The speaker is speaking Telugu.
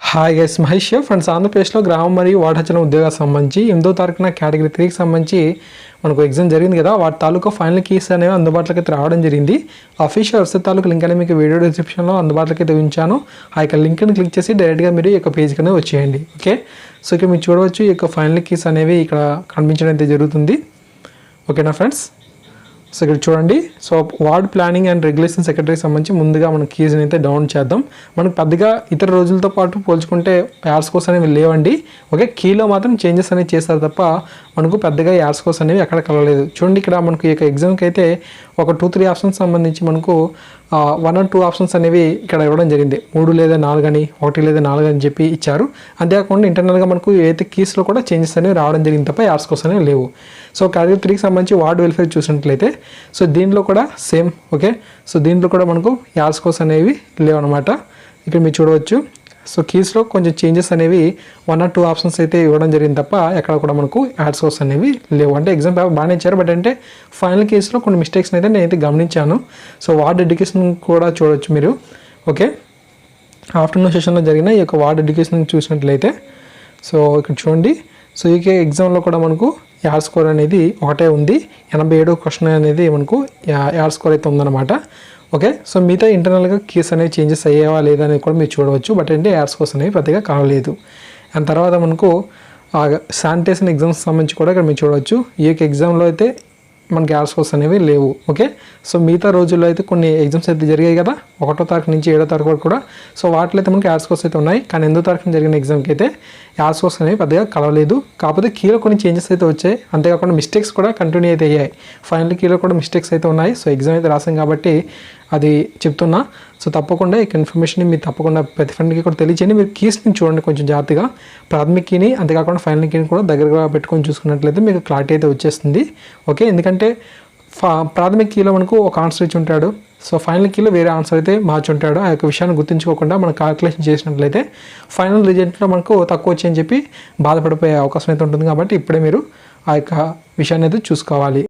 హాయ్ గైస్ మహేష్ ఫ్రెండ్స్ ఆంధ్రప్రదేశ్లో గ్రామం మరియు వాటాచలం ఉద్యోగాలకు సంబంధించి ఎనిమిదో తారీఖున కేటగిరీ త్రీకి సంబంధించి మనకు ఎగ్జామ్ జరిగింది కదా. వాటి తాలూకా ఫైనల్ కీస్ అనేవి అందుబాటులోకి అయితే రావడం జరిగింది. అఫీషియల్ వెబ్సైట్ తాలూకు లింక్ అనేది మీకు వీడియో డిస్క్రిప్షన్లో అందుబాటులోకి అయితే ఉంచాను. ఆ యొక్క లింక్ని క్లిక్ చేసి డైరెక్ట్గా మీరు ఈ యొక్క పేజ్కి అనేది వచ్చేయండి. ఓకే సో ఇక్కడ మీరు చూడవచ్చు ఈ యొక్క ఫైనల్ కీస్ అనేవి ఇక్కడ కనిపించడం అయితే జరుగుతుంది. ఓకేనా ఫ్రెండ్స్ సో ఇక్కడ చూడండి. So ward planning and regulation సెక్రటరీకి సంబంధించి ముందుగా మనం కీజ్ని అయితే డౌన్ చేద్దాం. మనకు పెద్దగా ఇతర రోజులతో పాటు పోల్చుకుంటే యాడ్స్ కోర్స్ అనేవి లేవండి. ఓకే కీలో మాత్రం చేంజెస్ అనేవి చేస్తారు తప్ప మనకు పెద్దగా యాడ్స్ కోర్స్ అనేవి ఎక్కడ కలవలేదు. చూడండి ఇక్కడ మనకు ఈ యొక్క ఎగ్జామ్కి అయితే ఒక టూ త్రీ ఆప్షన్స్ సంబంధించి మనకు వన్ ఆర్ టూ ఆప్షన్స్ అనేవి ఇక్కడ ఇవ్వడం జరిగింది. మూడు లేదా నాలుగు అని ఒకటి లేదా నాలుగు అని చెప్పి ఇచ్చారు. అంతేకాకుండా ఇంటర్నల్గా మనకు ఏదైతే కీస్లో కూడా చేంజెస్ అనేవి రావడం జరిగింది తప్ప యాడ్స్ కోర్స్ అనేవి లేవు. సో కేటగిరీ త్రీకి సంబంధించి వార్డ్ వెల్ఫేర్ చూసినట్లయితే సో దీంట్లో కూడా సేమ్ ఓకే సో దీంట్లో కూడా మనకు యాడ్స్ కోసం అనేవి లేవన్నమాట ఇక్కడ మీరు చూడవచ్చు. సో కీస్లో కొంచెం చేంజెస్ అనేవి వన్ ఆర్ టూ ఆప్షన్స్ అయితే ఇవ్వడం జరిగింది తప్ప ఎక్కడ కూడా మనకు యాడ్స్ కోసం అనేవి లేవు. అంటే ఎగ్జామ్ పేపర్ బాగానే ఇచ్చారు బట్ అంటే ఫైనల్ కేసులో కొన్ని మిస్టేక్స్ అయితే నేనైతే గమనించాను. సో వార్డ్ ఎడ్యుకేషన్ కూడా చూడొచ్చు మీరు ఓకే ఆఫ్టర్నూన్ సెషన్లో జరిగిన ఈ యొక్క వార్డ్ ఎడ్యుకేషన్ చూసినట్లయితే సో ఇక్కడ చూడండి. సో ఈకే ఎగ్జామ్లో కూడా మనకు యాడ్ స్కోర్ అనేది ఒకటే ఉంది. ఎనభై ఏడు క్వశ్చన్ అనేది మనకు యాడ్ స్కోర్ అయితే ఉందన్నమాట. ఓకే? సో మిగతా ఇంటర్నల్గా కీస్ అనేవి చేంజెస్ అయ్యేవా లేదా అనేది కూడా మీరు చూడవచ్చు. బట్ అంటే యాడ్ స్కోర్స్ అనేవి పెద్దగా కావలేదు అండ్ తర్వాత మనకు శానిటేషన్ ఎగ్జామ్స్ సంబంధించి కూడా ఇక్కడ మీరు చూడవచ్చు. ఈ యొక్క ఎగ్జామ్లో అయితే మనకి యాడ్ కోర్స్ అనేవి లేవు ఓకే సో మిగతా రోజుల్లో అయితే కొన్ని ఎగ్జామ్స్ అయితే జరిగాయి కదా ఒకటో తారీఖు నుంచి ఏడో తారీఖు వరకు కూడా. సో వాటిలో అయితే మనకి యాడ్ కోర్స్ అయితే ఉన్నాయి కానీ ఎనిమిదో తారీఖున జరిగిన ఎగ్జామ్కి అయితే యాడ్ కోర్స్ అనేవి పెద్దగా కలవలేదు. కాకపోతే కీలో కొన్ని చేంజెస్ అయితే వచ్చాయి. అంతేకాకుండా మిస్టేక్స్ కూడా కంటిన్యూ అయితే అయ్యాయి. ఫైనల్ కీలో కూడా మిస్టేక్స్ అయితే ఉన్నాయి. సో ఎగ్జామ్ అయితే రాసాం కాబట్టి అది చెప్తున్నా. సో తప్పకుండా ఈ ఇన్ఫర్మేషన్ మీరు తప్పకుండా ప్రతి ఫ్రెండ్కి కూడా తెలియచేయండి మీరు కీస్ని చూడండి కొంచెం జాగ్రత్తగా. ప్రాథమిక కీని అంతేకాకుండా ఫైనల్ కీని కూడా దగ్గరగా పెట్టుకొని చూసుకున్నట్లయితే మీకు క్లారిటీ అయితే వచ్చేస్తుంది. ఓకే ఎందుకంటే ఫా ప్రాథమిక కీలో మనకు ఒక ఆన్సర్ ఇచ్చి ఉంటాడు. సో ఫైనల్ కీలో వేరే ఆన్సర్ అయితే మార్చి ఉంటాడు. ఆ యొక్క విషయాన్ని గుర్తుంచుకోకుండా మనం కాల్కులేషన్ చేసినట్లయితే ఫైనల్ రిజల్ట్లో మనకు తక్కువ వచ్చి చెప్పి బాధపడిపోయే అవకాశం అయితే ఉంటుంది. కాబట్టి ఇప్పుడే మీరు ఆ యొక్క విషయాన్ని అయితే చూసుకోవాలి.